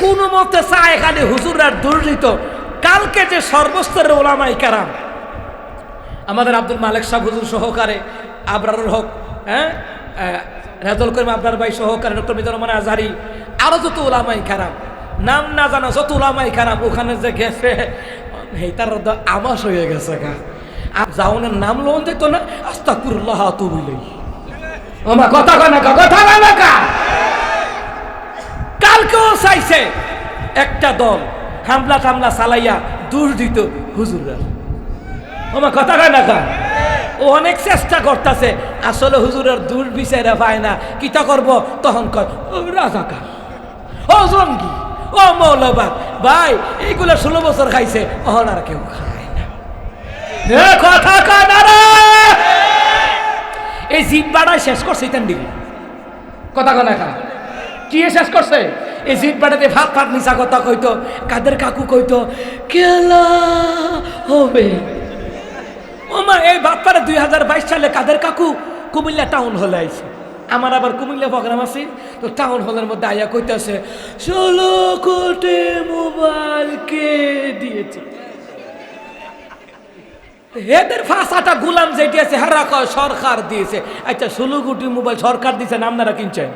কোন মতে চায় খালি হুজুরার দুর্নীত। কালকে যে সর্বস্তরের ওলামাই কারাম, আমাদের আব্দুল মালিক সাহ হুজুর সহকারে আবরারুল হক হ্যাঁ? রেজল করিম আবরার ভাই সহকারে ডক্টর মিজানুর রহমান আজহারি, আরও যত ওলামাই খারাপ নাম না জানা যত ওলামাই খারাপ ওখানে যে গেছে, এই তার আমাস হয়ে গেছে গা। আর যাওনের নাম লোন দেখতো না, আস্তাকুরুল্লাহ তুবিলাই আমার কথা কথা কয় না কা। কালকেও চাইছে। একটা দল হামলা টামলা চালাইয়া দূর দিত হুজুররা। আমার কথা কয় না কা। ও অনেক চেষ্টা করতেছে, আসলে হুজুরের দূর বিচারে পায় না। কিতা করব? তখন কয়, ও রাজাকার, ও জঙ্গি, ও মৌলবাদ, ভাই, এইগুলো ষোলো বছর খাইছে অহন আর কেউ খায় না। কথা কয় না এই জিব্বাটাই শেষ করছে, ইতান দিবি কথা কয় না। কি শেষ করছে? এই জিট বাটাতে ভাত ভাত মিশা কথা কইতো, কাদের কাকু কইতো, কেলা হবে? ওমা এই বাপ্পারে দুই হাজার বাইশ সালে কাদের কাকু? কুমিল্লা টাউন হলে আইছে। আমার আবার কুমিল্লা প্রোগ্রাম আছে। তো টাউন হলের মধ্যে আইয়া কইতাছে, ষোলো কোটি মোবাইল কে দিয়েছে? এদের ফাঁসাটা গুলাম যেটি আছে, হারা সরকার দিয়েছে। আচ্ছা ষোলো কোটি মোবাইল সরকার দিয়েছে না আপনারা কিনছেন?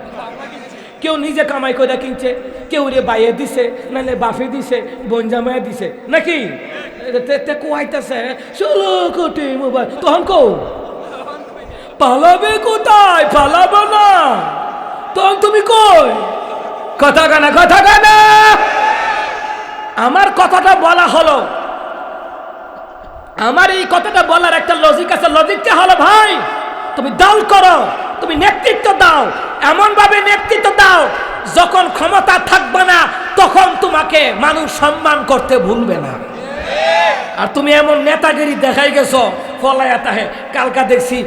কেউ নিজে কামাই করে কিনছে, কেউ রে বাইয়ে দিছে, নাহলে বাফে দিছে বনজামায় দিছে। নাকি? কোয়াইতেছে ষোলো কোটি মোবাইল। তখন কো পালাবে কোথায়? পালাবে না। তখন তুমি কই? কথা কানা কথা কানা আমার কথাটা বলা হলো। আমার এই কথাটা বলার একটা লজিক আছে। লজিকটা হলো, ভাই, তুমি দল করো, তুমি নেতৃত্ব দাও। এমন ভাবে নেতৃত্ব দাও, যখন ক্ষমতা থাকবে না, তখন তোমাকে মানুষ সম্মান করতে ভুলবে না। আর তুমি এমন নেতাগিরি দেখাই গেছো, ফলায়া তাহে, কালকা দেখছি,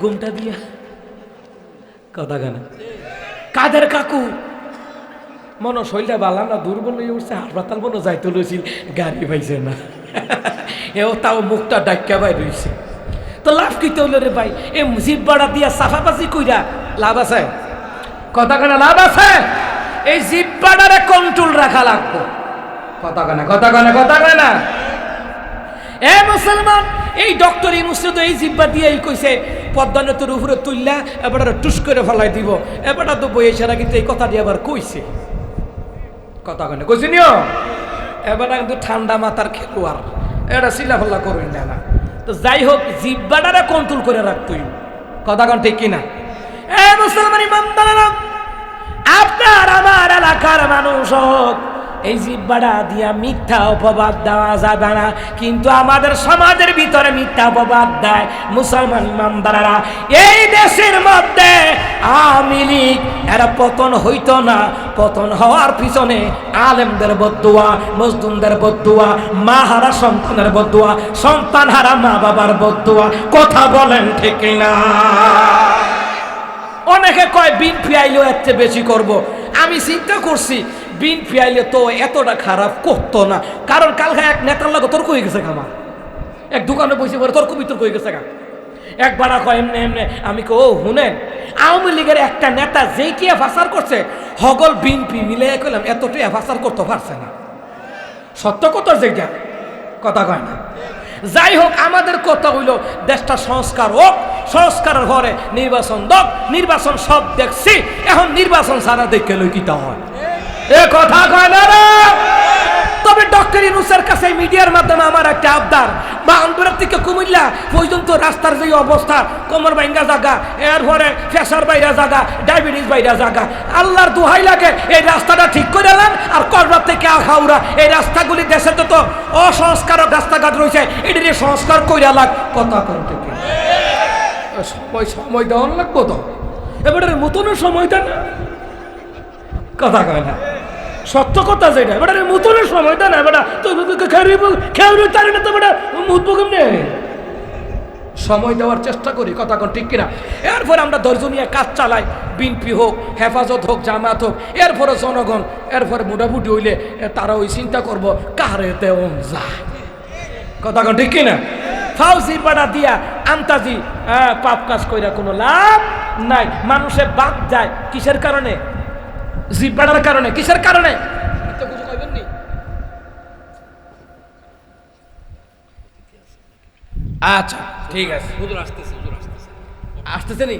ঘুমটা দিয়া। কথা কেন? কাদের কাকু? মনে শৈলটা বালা না দুর্বল হয়ে উঠছে, হাসপাতাল মনে যাইতে লইছিল, গাড়ি পাইছে না। এও তাও মুখটা ডাক্কা বাই রইছে তো লাভ কি হইল রে ভাই? এ জিব্বাটা দিয়া সাফাবাজি কইরা লাভ আছে? কথা কেনা লাভ আছে? এই জিব্বাটারে কন্ট্রোল রাখা লাগবে। কথা কেনা কথা কেনা কথা কেনা এ মুসলমান, এই ডক্টর এই মুসলিম এই জিব্বা দিয়ে এই কইছে পদ্মা নতুন উপরে তুললা এবার টুস করে ফেলাই দিব। এবার তো বই এছাড়া কিন্তু এই কথা কথাটি আবার কইছে। কথা কেন কইছি নিও। এবার কিন্তু ঠান্ডা মাথার খেলোয়াড়। এটা চিলাফাল্লা করুন না না। তো যাই হোক, জিব্বাটারে কন্ট্রোল করে রাখতুই। কথা কন ঠিক কিনা? এ মুসলমান ইমানদারেরা, আপনার, আমার এলাকার মানুষ হোক, এই জিব্বাটা দিয়া মিথ্যা অপবাদ দেওয়া যাবে না। কিন্তু আমাদের সমাজের ভিতরে মিথ্যা অপবাদ দেয় মুসলমান ইমানদারেরা। এই দেশের মধ্যে আওয়ামী লীগ, এরা পতন হইত না। পতন হওয়ার পিছনে আলেমদের বদুয়া, মজদুমদের বদুয়া মা হারা সন্তানের বদুয়া সন্তান হারা মা বাবার বদুয়া। কথা বলেন ঠিক না অনেকে কয়, বিন ফিয়াইলেও এর চেয়ে বেশি করব। আমি চিন্তা করছি, বিন ফিয়াইলে তো এতটা খারাপ করতো না। কারণ কালকে এক নেতার লাগে তর্ক হয়ে গেছে আমার। এক দোকানে বসে পরে তর্ক বিতর্ক হয়ে গেছে গা। একবার কয়, এমনি এমনি। আমি কো ও, শুনেন, আওয়ামী লীগের একটা নেতা যেই কি এফাসার করছে, হগল বিনপি মিলে কইলাম, এতটাই এফাসার করতে পারছে না। সত্য কথা যেটা কথা কয় না। যাই হোক, আমাদের কথা হইল, দেশটা সংস্কার হোক সংস্কারের ঘরে নির্বাচন দক, নির্বাচন সব দেখছি। এখন নির্বাচন সারা দেখে লই কিতা হয়? এ কথা কয় না তবে ডক্টর ইনুসের কাছে মিডিয়ার মাধ্যমে আমার একটা আবদার। বা আন্দোলন থেকে কুমিল্লা, পর্যন্ত রাস্তার যে অবস্থা, কোমর বাইঙ্গা জায়গা, এরপরে প্রেশার বাইরা জায়গা, ডায়াবেটিস বাইরা জায়গা। আল্লাহর দোহাই লাগে, এই রাস্তাটা ঠিক করে নেন, আর করবার থেকে আখাউরা এই রাস্তাগুলি দেশে তো তো অসংস্কারক রাস্তাঘাট রয়েছে এটি সংস্কার কইরা লাগ, কথা করতে সময় সময় দেওয়ার লাগবো তো এবারে নতুনের সময় দেন। না কথা কয় না। সত্য কথা যেটা এবার মুতনের সময় দেয় না এবার তো সময় দেওয়ার চেষ্টা করি, কথা কোন ঠিক কিনা? এরপরে আমরা ধৈর্য নিয়ে কাজ চালাই বিনপি হোক, হেফাজত হোক জামাত হোক, এরপরে জনগণ, এরপরে মোটামুটি হইলে তারা ওই চিন্তা করব, কারে দেওন যায়? কথা কোন ঠিক কিনা? ফাউজি পাড়া দিয়া আন্তাজি পাপ কাজ কইরা কোনো লাভ নাই। মানুষে বাদ যায় কিসের কারণে? জিপ বাড়ার কারণে। কিসের কারণে? আচ্ছা ঠিক আছে। হুজুর আসতেছে হুজুর আসতেছে। আসতেছে নি?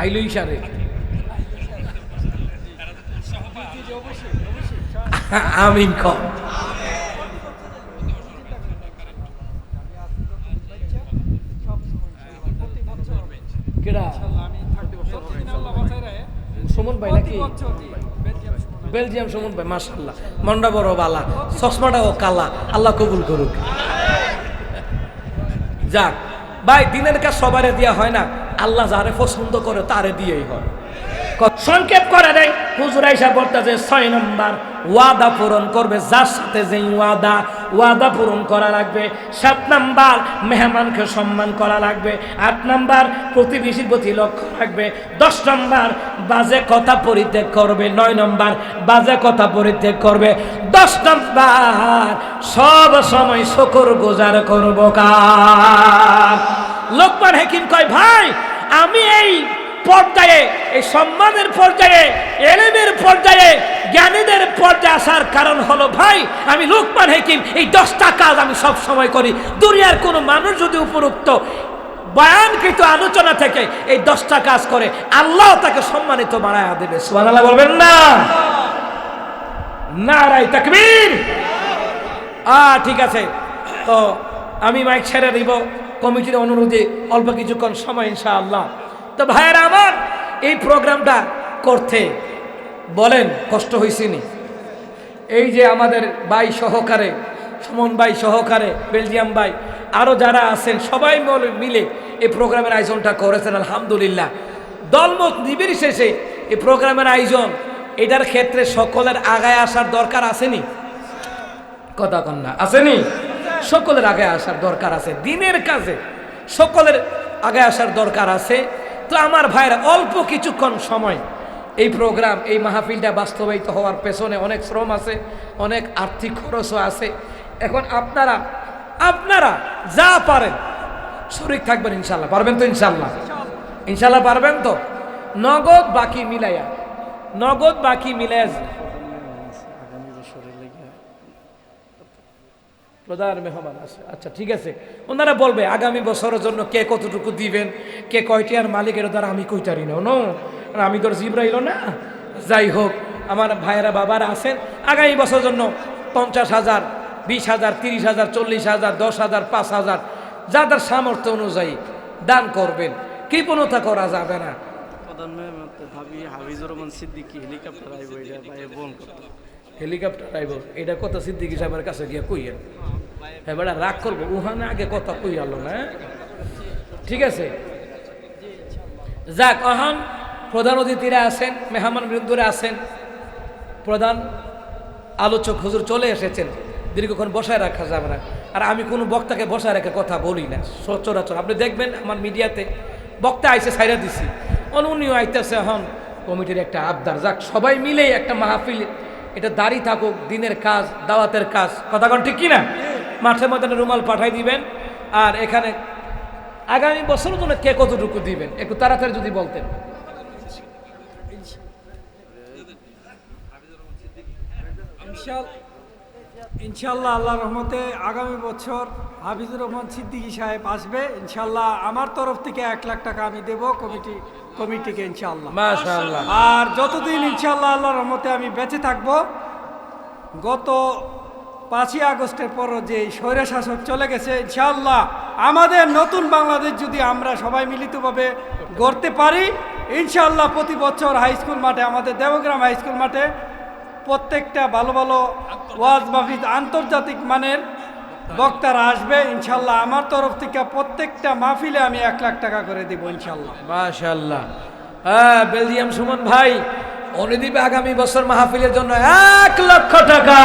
আইলো ইশারে। আমিন কম। কেডা সুমন ভাই নাকি? বেলজিয়াম সুমন ভাই। মাশাল্লাহ মন্ডা বড় বালা। চশমাটাও কালা। আল্লাহ কবুল করুক। যাক ভাই দিনের কাজ সবারে দেওয়া হয় না। আল্লাহ যারে পছন্দ করে তারে দিয়েই হয়। সংক্ষেপ করে দেয় হুজুর আইসা বলতেছে ছয় নম্বর ওয়াদা পূরণ করবে যার সাথে যে ওয়াদা ওয়াদা পূরণ করা লাগবে। সাত নাম্বার, মেহমানকে সম্মান করা লাগবে। আট নাম্বার, প্রতিবেশীর প্রতি লক্ষ্য রাখবে। দশ নম্বর, বাজে কথা পরিত্যাগ করবে। নয় নম্বর, বাজে কথা পরিত্যাগ করবে। দশ নম্বর, সব সময় শকর গোজার করব কার? লোকমান হেকিম কয়, ভাই, আমি এই পর্যায়ে, এই সম্মানের পর্যায়ে, এলেমের পর্যায়ে, জ্ঞানীদের পর্যায়ে আসার কারণ হলো, ভাই, আমি লোকমান হেকিম, এই দশটা কাজ আমি সব সময় করি। দুনিয়ার কোনো মানুষ যদি উপরুক্ত, বয়ানকৃত আলোচনা থেকে এই দশটা কাজ করে, আল্লাহ তাকে সম্মানিত বানায় দেবে। সুবহানাল্লাহ বলবেন না। নারাই তাকবীর। আ ঠিক আছে। তো আমি মাইক ছেড়ে দিব। কমিটির অনুরোধে অল্প কিছুক্ষণ সময়, ইনশাআল্লাহ। তো ভাইয়েরা আমার, এই প্রোগ্রামটা করতে। বলেন, কষ্ট হয়েছে নি? এই যে আমাদের ভাই সহকারে, সুমন ভাই সহকারে, বেলজিয়াম ভাই আরও যারা আছেন, সবাই মল- এই প্রোগ্রামের আয়োজনটা করেছেন, আলহামদুলিল্লাহ। দলমত নির্বিশেষে এই প্রোগ্রামের আয়োজন, এটার ক্ষেত্রে সকলের আগায় আসার দরকার আসেনি কথা কন্যা আসেনি সকলের আগে আসার দরকার আছে, দিনের কাজে সকলের আগে আসার দরকার আছে। তো আমার ভাইয়ের অল্প কিছুক্ষণ সময়। এই প্রোগ্রাম এই মাহফিলটা বাস্তবায়িত হওয়ার পেছনে অনেক শ্রম আছে, অনেক আর্থিক খরচও আছে। এখন আপনারা আপনারা যা পারেন, শরিক থাকবেন ইনশাল্লাহ। পারবেন তো ইনশাল্লাহ? ইনশাল্লাহ পারবেন তো? নগদ বাকি মিলাইয়া নগদ বাকি মিলাইয়া প্রধান মেহমান আছে। আচ্ছা ঠিক আছে। ওনারা বলবে আগামী বছরের জন্য কে কতটুকু দিবেন? কে কয়টি আর মালিকের দ্বারা আমি কইতারি না? নো আমি তোর জিব্রাইল না। যাই হোক আমার ভাইয়েরা বাবারা আছেন। আগামী বছরের জন্য পঞ্চাশ হাজার বিশ হাজার তিরিশ হাজার চল্লিশ হাজার দশ হাজার পাঁচ হাজার যাদের সামর্থ্য অনুযায়ী দান করবেন। কৃপণতা করা যাবে না। হেলিকপ্টার আইব এটা কথা সিদ্দিকি সাহেবের কাছে গিয়ে কইয়েন। এবার রাগ করব। উহানে আগে কথা কই আলো না ঠিক আছে? যাক অহন প্রধান অতিথিরা আছেন, মেহমান বৃন্দুরা আছেন। প্রধান আলোচক হুজুর চলে এসেছেন। দীর্ঘক্ষণ বসায় রাখা যাবে না। আর আমি কোনো বক্তাকে বসায় রেখে কথা বলি না, সচরাচর। আপনি দেখবেন আমার মিডিয়াতে বক্তা আইসে সাইরা দিছি। অনুনিও আইতেছে এখন কমিটির একটা আবদার। যাক, সবাই মিলে একটা মাহফিল, এটা দাঁড়িয়ে থাকুক, দিনের কাজ, দাওয়াতের কাজ। কথা কন ঠিক কিনা? মাঠে ময়দানে রুমাল পাঠাই দিবেন। আর এখানে আগামী বছর জন্য কে কতটুকু দিবেন? একটু তাড়াতাড়ি যদি বলতেন। ইনশাল্লাহ আল্লাহ রহমতে আগামী বছর হাফিজুর রহমান সিদ্দিকী সাহেব আসবে। ইনশাল্লাহ আমার তরফ থেকে এক লাখ টাকা আমি দেব কমিটি কমিটিকে ইনশাল্লাহ। মাশাআল্লাহ। আর যতদিন ইনশাল্লাহ আল্লাহ রহমতে আমি বেঁচে থাকব গত পাঁচই আগস্টের পর যে স্বৈরা শাসক চলে গেছে ইনশাল্লাহ আমাদের নতুন বাংলাদেশ যদি আমরা সবাই মিলিতভাবে গড়তে পারি ইনশাল্লাহ প্রতি বছর হাই স্কুল মাঠে, আমাদের দেবগ্রাম হাই স্কুল মাঠে প্রত্যেকটা ভালো ভালো ওয়াজ মাহফিজ আন্তর্জাতিক মানের বক্তারা আসবে ইনশাল্লাহ আমার তরফ থেকে প্রত্যেকটা মাহফিলে আমি এক লাখ টাকা করে দিব ইনশাল্লাহ মাশাল্লাহ হ্যাঁ বেলজিয়াম সুমন ভাই উনি আগামী বছর মাহফিলের জন্য এক লক্ষ টাকা।